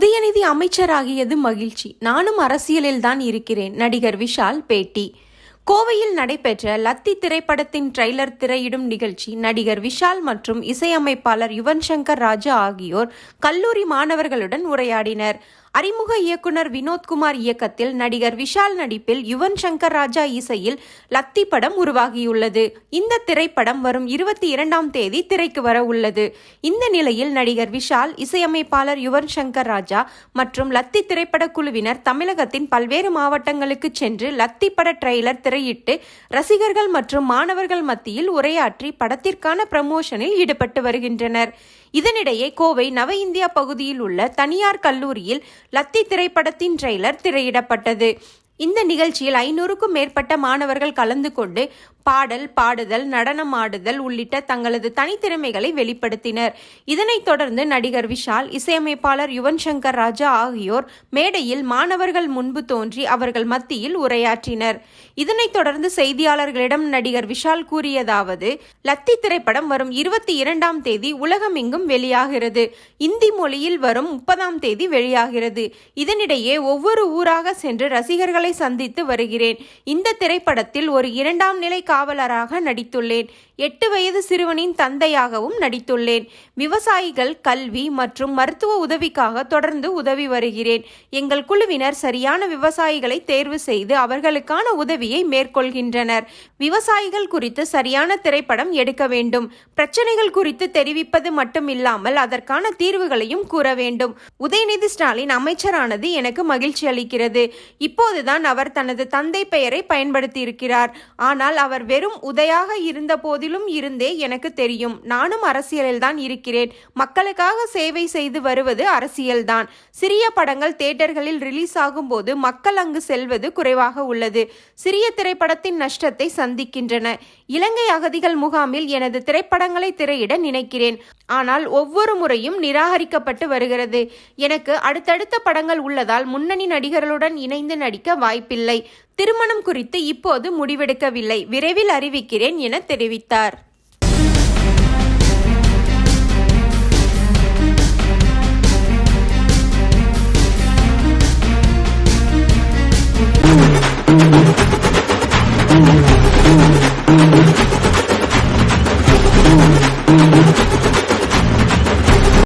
உதயநிதி அமைச்சராகியது மகிழ்ச்சி. நானும் அரசியலில் தான் இருக்கிறேன். நடிகர் விஷால் பேட்டி. கோவையில் நடைபெற்ற லத்தி திரைப்படத்தின் ட்ரெய்லர் திரையிடும் நிகழ்ச்சி நடிகர் விஷால் மற்றும் இசையமைப்பாளர் யுவன் சங்கர் ராஜா ஆகியோர் கல்லூரி மாணவர்களுடன் உரையாடினர். அறிமுக இயக்குனர் வினோத்குமார் இயக்கத்தில் நடிகர் விஷால் நடிப்பில் யுவன் சங்கர் ராஜா இசையில் லத்தி படம் உருவாகியுள்ளது. இந்த திரைப்படம் வரும் இருபத்தி இரண்டாம் தேதி திரைக்கு வர உள்ளது. இந்த நிலையில் நடிகர் விஷால் இசையமைப்பாளர் யுவன் சங்கர் ராஜா மற்றும் லத்தி திரைப்பட குழுவினர் தமிழகத்தின் பல்வேறு மாவட்டங்களுக்கு சென்று லத்தி பட ட்ரெய்லர் திரையிட்டு ரசிகர்கள் மற்றும் மாணவர்கள் மத்தியில் உரையாற்றி படத்திற்கான ப்ரமோஷனில் ஈடுபட்டு வருகின்றனர். இதனிடையே கோவை நவ இந்தியா பகுதியில் உள்ள தனியார் கல்லூரியில் லத்தி திரைப்படத்தின் ட்ரெய்லர் திரையிடப்பட்டது. இந்த நிகழ்ச்சியில் ஐநூறுக்கும் மேற்பட்ட மாணவர்கள் கலந்து கொண்டு பாடல் பாடுதல் நடனம் ஆடுதல் உள்ளிட்ட தங்களது தனித்திறமைகளை வெளிப்படுத்தினர். இதனைத் தொடர்ந்து நடிகர் விஷால் இசையமைப்பாளர் யுவன் சங்கர் ராஜா ஆகியோர் மேடையில் மாணவர்கள் முன்பு தோன்றி அவர்கள் மத்தியில் உரையாற்றினர். இதனைத் தொடர்ந்து செய்தியாளர்களிடம் நடிகர் விஷால் கூறியதாவது லத்தி திரைப்படம் வரும் இருபத்தி இரண்டாம் தேதி உலகமெங்கும் வெளியாகிறது. இந்தி மொழியில் வரும் முப்பதாம் தேதி வெளியாகிறது. இதனிடையே ஒவ்வொரு ஊராக சென்று ரசிகர்களை சந்தித்து வருகிறேன். இந்த திரைப்படத்தில் ஒரு இரண்டாம் நிலை காவலராக நடித்துள்ளேன். எட்டு வயது சிறுவனின் தந்தையாகவும் நடித்துள்ளேன். விவசாயிகள் கல்வி மற்றும் மருத்துவ உதவிக்காக தொடர்ந்து உதவி வருகிறேன். எங்கள் குழுவினர் சரியான விவசாயிகளை தேர்வு செய்து அவர்களுக்கான உதவியை மேற்கொள்கின்றனர். விவசாயிகள் குறித்து சரியான திரைப்படம் எடுக்க வேண்டும். பிரச்சனைகள் குறித்து தெரிவிப்பது மட்டுமில்லாமல் அதற்கான தீர்வுகளையும் கூற வேண்டும். உதயநிதி ஸ்டாலின் அமைச்சரானது எனக்கு மகிழ்ச்சி அளிக்கிறது. இப்போதுதான் அவர் தனது தந்தை பெயரை பயன்படுத்தியிருக்கிறார். ஆனால் அவர் வெறும் உதயாக இருந்த போதிலும் இருந்தே எனக்கு தெரியும். நானும் அரசியலில்தான் இருக்கிறேன். மக்களுக்காக சேவை செய்து வருவது அரசியல்தான் சிறிய படங்கள் தியேட்டர்களில் ரிலீஸ் ஆகும்போது மக்கள் அங்கு செல்வது குறைவாக உள்ளது. சிறிய திரைப்படத்தின் நஷ்டத்தை சந்திக்கின்றன. இலங்கை அகதிகள் முகாமில் எனது திரைப்படங்களை திரையிட நினைக்கிறேன். ஆனால் ஒவ்வொரு முறையும் நிராகரிக்கப்பட்டு வருகிறது. எனக்கு அடுத்தடுத்த படங்கள் உள்ளதால் முன்னணி நடிகர்களுடன் இணைந்து நடிக்க வாய்ப்பில்லை. திருமணம் குறித்து இப்போது முடிவெடுக்கவில்லை. விரைவில் அறிவிக்கிறேன் என தெரிவித்தார். Ooh.